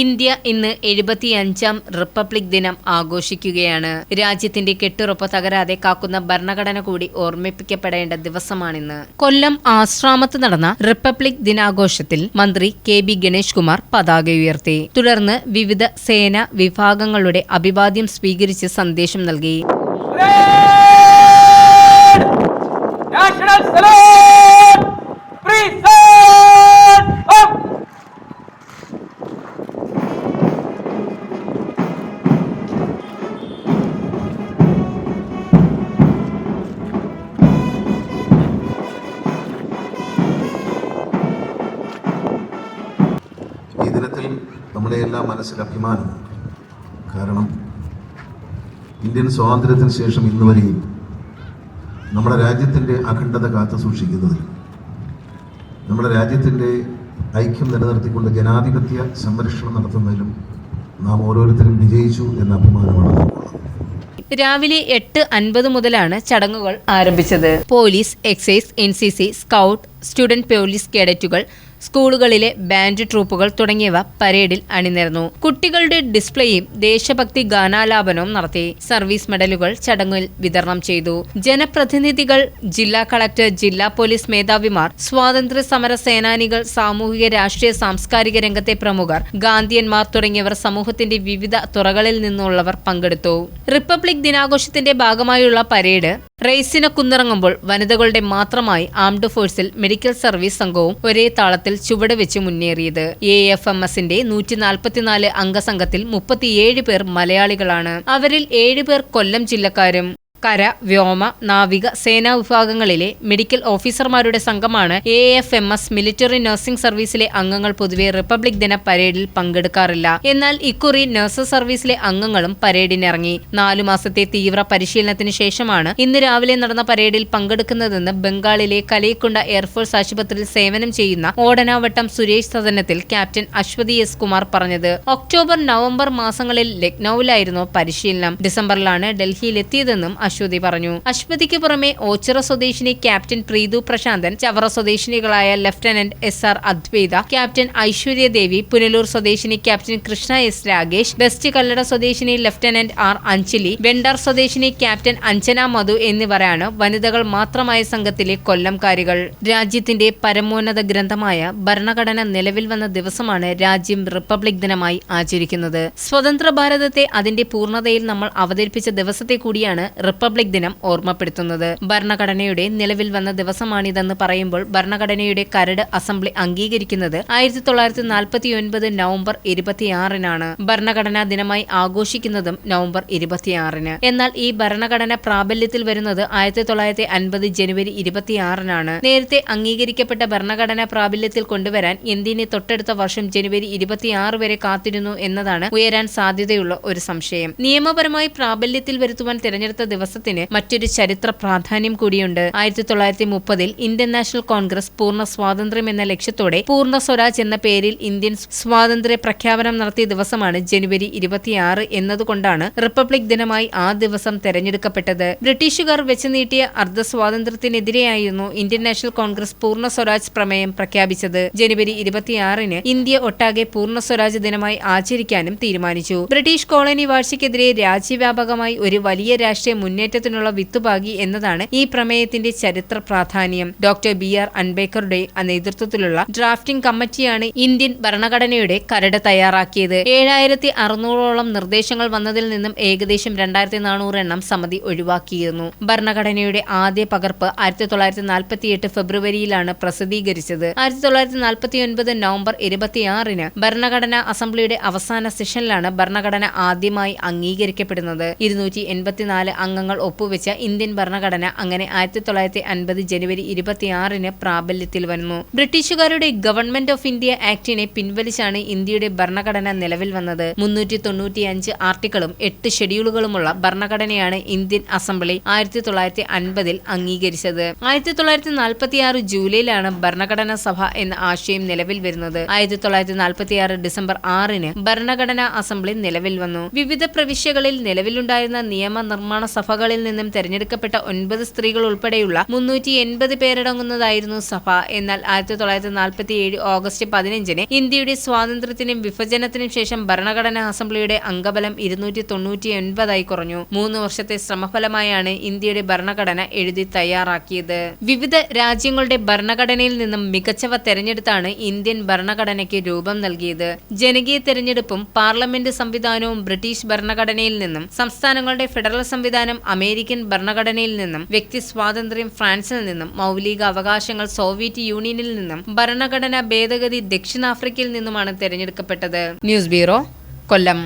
India ഇന്ന് എഴുപത്തിയഞ്ചാം republic ദിനം ആഘോഷിക്കുകയാണ്. രാജ്യത്തിന്റെ കെട്ടുറപ്പ് തകരാതെ കാക്കുന്ന ഭരണഘടന കൂടി ഓർമ്മിപ്പിക്കപ്പെടേണ്ട ദിവസമാണിന്ന്. കൊല്ലം ആശ്രാമത്ത് നടന്ന റിപ്പബ്ലിക് ദിനാഘോഷത്തിൽ മന്ത്രി കെ ബി ഗണേഷ് കുമാർ പതാക ഉയർത്തി. തുടർന്ന് വിവിധ സേനാ വിഭാഗങ്ങളുടെ അഭിവാദ്യം സ്വീകരിച്ച് സന്ദേശം നൽകി. ഈ നമ്മുടെ എല്ലാ മനസ്സിൽ അഭിമാനമുണ്ട് കാരണം ഇന്ത്യൻ സ്വാതന്ത്ര്യത്തിന് ശേഷം ഇന്ന് വരെയും നമ്മുടെ രാജ്യത്തിന്റെ അഖണ്ഡത കാത്തു സൂക്ഷിക്കുന്നതിൽ നമ്മുടെ രാജ്യത്തിന്റെ ഐക്യം നിലനിർത്തിക്കൊണ്ട് ജനാധിപത്യ സംരക്ഷണം നടത്തുന്നതിലും നാം ഓരോരുത്തരും വിജയിച്ചു എന്ന അഭിമാനമാണ് രാവിലെ എട്ട് അൻപത് മുതലാണ് ചടങ്ങുകൾ ആരംഭിച്ചത്. Police excise N C C scout student police കേഡറ്റുകൾ സ്കൂളുകളിലെ ബാൻഡ് ട്രൂപ്പുകൾ തുടങ്ങിയവ പരേഡിൽ അണിനിരന്നു. കുട്ടികളുടെ ഡിസ്പ്ലേയും ദേശഭക്തി ഗാനാലാപനവും നടത്തി സർവീസ് മെഡലുകൾ ചടങ്ങിൽ വിതരണം ചെയ്തു. ജനപ്രതിനിധികൾ ജില്ലാ കളക്ടർ ജില്ലാ പോലീസ് മേധാവിമാർ സ്വാതന്ത്ര്യ സമര സേനാനികൾ സാമൂഹിക രാഷ്ട്രീയ സാംസ്കാരിക രംഗത്തെ പ്രമുഖർ ഗാന്ധിയന്മാർ തുടങ്ങിയവർ സമൂഹത്തിന്റെ വിവിധ തുറകളിൽ നിന്നുള്ളവർ പങ്കെടുത്തു. റിപ്പബ്ലിക് ദിനാഘോഷത്തിന്റെ ഭാഗമായുള്ള പരേഡ് റേസിന് കുന്നിറങ്ങുമ്പോൾ വനിതകളുടെ മാത്രമായി ആംഡ് ഫോഴ്സിൽ മെഡിക്കൽ സർവീസ് സംഘവും ഒരേ താളത്തിൽ ചുവട് വെച്ച് മുന്നേറിയത്. എ എഫ് എം എസിന്റെ നൂറ്റി നാൽപ്പത്തിനാല് അംഗസംഘത്തിൽ മുപ്പത്തിയേഴ് പേർ മലയാളികളാണ്. അവരിൽ ഏഴ് പേർ കൊല്ലം ജില്ലക്കാരും. കര വ്യോമ നാവിക സേനാ വിഭാഗങ്ങളിലെ മെഡിക്കൽ ഓഫീസർമാരുടെ സംഘമാണ് A F M S military nursing സർവീസിലെ അംഗങ്ങൾ പൊതുവെ റിപ്പബ്ലിക് ദിന പരേഡിൽ പങ്കെടുക്കാറില്ല. എന്നാൽ ഇക്കുറി നഴ്സസ് സർവീസിലെ അംഗങ്ങളും പരേഡിനിറങ്ങി. നാലു മാസത്തെ തീവ്ര പരിശീലനത്തിന് ശേഷമാണ് ഇന്ന് രാവിലെ നടന്ന പരേഡിൽ പങ്കെടുക്കുന്നതെന്ന് ബംഗാളിലെ കലയിക്കുണ്ട എയർഫോഴ്സ് ആശുപത്രിയിൽ സേവനം ചെയ്യുന്ന ഓടനാവട്ടം സുരേഷ് സദനത്തിൽ ക്യാപ്റ്റൻ അശ്വതി എസ് കുമാർ പറഞ്ഞത്. ഒക്ടോബർ നവംബർ മാസങ്ങളിൽ ലക്നൌവിലായിരുന്നു പരിശീലനം. ഡിസംബറിലാണ് ഡൽഹിയിലെത്തിയതെന്നും അശ്വതി പറഞ്ഞു. അശ്വതിക്ക് പുറമെ ഓച്ചിറ സ്വദേശിനി captain Preethu Prasanthan Chavara സ്വദേശിനികളായ lieutenant S R Advaitha captain Aishwarya Devi Punalur സ്വദേശിനി captain Krishna S Ragesh west Kallada സ്വദേശിനി ലഫ്റ്റനന്റ് ആർ അഞ്ജലി വെണ്ടാർ സ്വദേശിനി ക്യാപ്റ്റൻ അഞ്ജന മധു എന്നിവരാണ് വനിതകൾ മാത്രമായ സംഘത്തിലെ കൊല്ലംകാരികൾ. രാജ്യത്തിന്റെ പരമോന്നത ഗ്രന്ഥമായ ഭരണഘടന നിലവിൽ വന്ന ദിവസമാണ് രാജ്യം റിപ്പബ്ലിക് ദിനമായി ആചരിക്കുന്നത്. സ്വതന്ത്ര ഭാരതത്തെ അതിന്റെ പൂർണതയിൽ നമ്മൾ അവതരിപ്പിച്ച ദിവസത്തെ കൂടിയാണ് റിപ്പബ്ലിക് ദിനം ഓർമ്മപ്പെടുത്തുന്നത്. ഭരണഘടനയുടെ നിലവിൽ വന്ന ദിവസമാണിതെന്ന് പറയുമ്പോൾ ഭരണഘടനയുടെ കരട് അസംബ്ലി അംഗീകരിക്കുന്നത് ആയിരത്തി തൊള്ളായിരത്തി നാൽപ്പത്തി ഒൻപത് നവംബർ ഇരുപത്തിയാറിനാണ്. ഭരണഘടനാ ദിനമായി ആഘോഷിക്കുന്നതും നവംബർ ഇരുപത്തിയാറിന്. എന്നാൽ ഈ ഭരണഘടന പ്രാബല്യത്തിൽ വരുന്നത് ആയിരത്തി തൊള്ളായിരത്തി അൻപത് ജനുവരി ഇരുപത്തിയാറിനാണ്. നേരത്തെ അംഗീകരിക്കപ്പെട്ട ഭരണഘടന പ്രാബല്യത്തിൽ കൊണ്ടുവരാൻ എന്തിനെ തൊട്ടടുത്ത വർഷം ജനുവരി ഇരുപത്തിയാറ് വരെ കാത്തിരുന്നു എന്നതാണ് ഉയരാൻ സാധ്യതയുള്ള ഒരു സംശയം. നിയമപരമായി പ്രാബല്യത്തിൽ വരുത്തുവാൻ തിരഞ്ഞെടുത്ത ദിവസത്തിന് മറ്റൊരു ചരിത്ര പ്രാധാന്യം കൂടിയുണ്ട്. ആയിരത്തി തൊള്ളായിരത്തി മുപ്പതിൽ ഇന്ത്യൻ നാഷണൽ കോൺഗ്രസ് പൂർണ സ്വാതന്ത്ര്യം എന്ന ലക്ഷ്യത്തോടെ പൂർണ സ്വരാജ് എന്ന പേരിൽ ഇന്ത്യൻ സ്വാതന്ത്ര്യ പ്രഖ്യാപനം നടത്തിയ ദിവസമാണ് ജനുവരി ഇരുപത്തിയാറ് എന്നതുകൊണ്ടാണ് റിപ്പബ്ലിക് ദിനമായി ആ ദിവസം തെരഞ്ഞെടുക്കപ്പെട്ടത്. ബ്രിട്ടീഷുകാർ വെച്ച് നീട്ടിയ അർദ്ധ സ്വാതന്ത്ര്യത്തിനെതിരെയായിരുന്നു ഇന്ത്യൻ നാഷണൽ കോൺഗ്രസ് പൂർണ സ്വരാജ് പ്രമേയം പ്രഖ്യാപിച്ചത്. ജനുവരി ഇരുപത്തിയാറിന് ഇന്ത്യ ഒട്ടാകെ പൂർണ സ്വരാജ് ദിനമായി ആചരിക്കാനും തീരുമാനിച്ചു. ബ്രിട്ടീഷ് കോളനി വാഴ്ചയ്ക്കെതിരെ രാജ്യവ്യാപകമായി ഒരു വലിയ രാഷ്ട്രീയ മുന്നേറ്റത്തിനുള്ള വിത്തുപാകി എന്നതാണ് ഈ പ്രമേയത്തിന്റെ ചരിത്ര പ്രാധാന്യം. ഡോക്ടർ ബി ആർ അൻബേക്കറുടെ നേതൃത്വത്തിലുള്ള ഡ്രാഫ്റ്റിംഗ് കമ്മിറ്റിയാണ് ഇന്ത്യൻ ഭരണഘടനയുടെ കരട് തയ്യാറാക്കിയത്. ഏഴായിരത്തി അറുന്നൂറോളം നിർദ്ദേശങ്ങൾ വന്നതിൽ നിന്നും ഏകദേശം രണ്ടായിരത്തി നാനൂറ് എണ്ണം സമിതി ഒഴിവാക്കിയിരുന്നു. ഭരണഘടനയുടെ ആദ്യ പകർപ്പ് ആയിരത്തി തൊള്ളായിരത്തി നാൽപ്പത്തിയെട്ട് ഫെബ്രുവരിയിലാണ് പ്രസിദ്ധീകരിച്ചത്. ആയിരത്തി തൊള്ളായിരത്തി നാൽപ്പത്തി ഒൻപത് നവംബർ ഇരുപത്തിയാറിന് ഭരണഘടനാ അസംബ്ലിയുടെ അവസാന സെഷനിലാണ് ഭരണഘടന ആദ്യമായി അംഗീകരിക്കപ്പെടുന്നത്. ഇരുന്നൂറ്റി എൺപത്തിനാല് അംഗങ്ങൾ ഒപ്പുവെച്ച ഇന്ത്യൻ ഭരണഘടന അങ്ങനെ ആയിരത്തി തൊള്ളായിരത്തി അൻപത് ജനുവരി ഇരുപത്തിയാറിന് പ്രാബല്യത്തിൽ വന്നു. ബ്രിട്ടീഷുകാരുടെ ഗവൺമെന്റ് ഓഫ് ഇന്ത്യ ആക്ടിനെ പിൻവലിച്ചാണ് ഇന്ത്യയുടെ ഭരണഘടന നിലവിൽ വന്നത്. മുന്നൂറ്റി തൊണ്ണൂറ്റിയഞ്ച് ആർട്ടിക്കിളും എട്ട് ഷെഡ്യൂളുകളുമുള്ള ഭരണഘടനയാണ് ഇന്ത്യൻ അസംബ്ലി ആയിരത്തി തൊള്ളായിരത്തി അൻപതിൽ അംഗീകരിച്ചത്. ആയിരത്തി തൊള്ളായിരത്തി നാൽപ്പത്തിയാറ് ജൂലൈയിലാണ് ഭരണഘടനാ സഭ എന്ന ആശയം നിലവിൽ വരുന്നത്. ആയിരത്തി തൊള്ളായിരത്തി നാൽപ്പത്തിയാറ് ഡിസംബർ ആറിന് ഭരണഘടനാ അസംബ്ലി നിലവിൽ വന്നു. വിവിധ പ്രവിശ്യകളിൽ നിലവിലുണ്ടായിരുന്ന നിയമനിർമ്മാണ സഭകൾ സഭകളിൽ നിന്നും തെരഞ്ഞെടുക്കപ്പെട്ട ഒൻപത് സ്ത്രീകൾ ഉൾപ്പെടെയുള്ള മുന്നൂറ്റി എൺപത് പേരടങ്ങുന്നതായിരുന്നു സഭ. എന്നാൽ ആയിരത്തി തൊള്ളായിരത്തി നാൽപ്പത്തി ഏഴ് ഓഗസ്റ്റ് പതിനഞ്ചിന് ഇന്ത്യയുടെ സ്വാതന്ത്ര്യത്തിനും വിഭജനത്തിനും ശേഷം ഭരണഘടനാ അസംബ്ലിയുടെ അംഗബലം ഇരുന്നൂറ്റി തൊണ്ണൂറ്റി ഒൻപതായി കുറഞ്ഞു. മൂന്ന് വർഷത്തെ ശ്രമഫലമായാണ് ഇന്ത്യയുടെ ഭരണഘടന എഴുതി തയ്യാറാക്കിയത്. വിവിധ രാജ്യങ്ങളുടെ ഭരണഘടനയിൽ നിന്നും മികച്ചവ തെരഞ്ഞെടുത്താണ് ഇന്ത്യൻ ഭരണഘടനയ്ക്ക് രൂപം നൽകിയത്. ജനകീയ തെരഞ്ഞെടുപ്പും പാർലമെന്റ് സംവിധാനവും ബ്രിട്ടീഷ് ഭരണഘടനയിൽ നിന്നും സംസ്ഥാനങ്ങളുടെ ഫെഡറൽ സംവിധാനം അമേരിക്കൻ ഭരണഘടനയിൽ നിന്നും വ്യക്തി സ്വാതന്ത്ര്യം ഫ്രാൻസിൽ നിന്നും മൗലിക അവകാശങ്ങൾ സോവിയറ്റ് യൂണിയനിൽ നിന്നും ഭരണഘടനാ ഭേദഗതി ദക്ഷിണാഫ്രിക്കയിൽ നിന്നുമാണ് തെരഞ്ഞെടുക്കപ്പെട്ടത്. News bureau Kollam.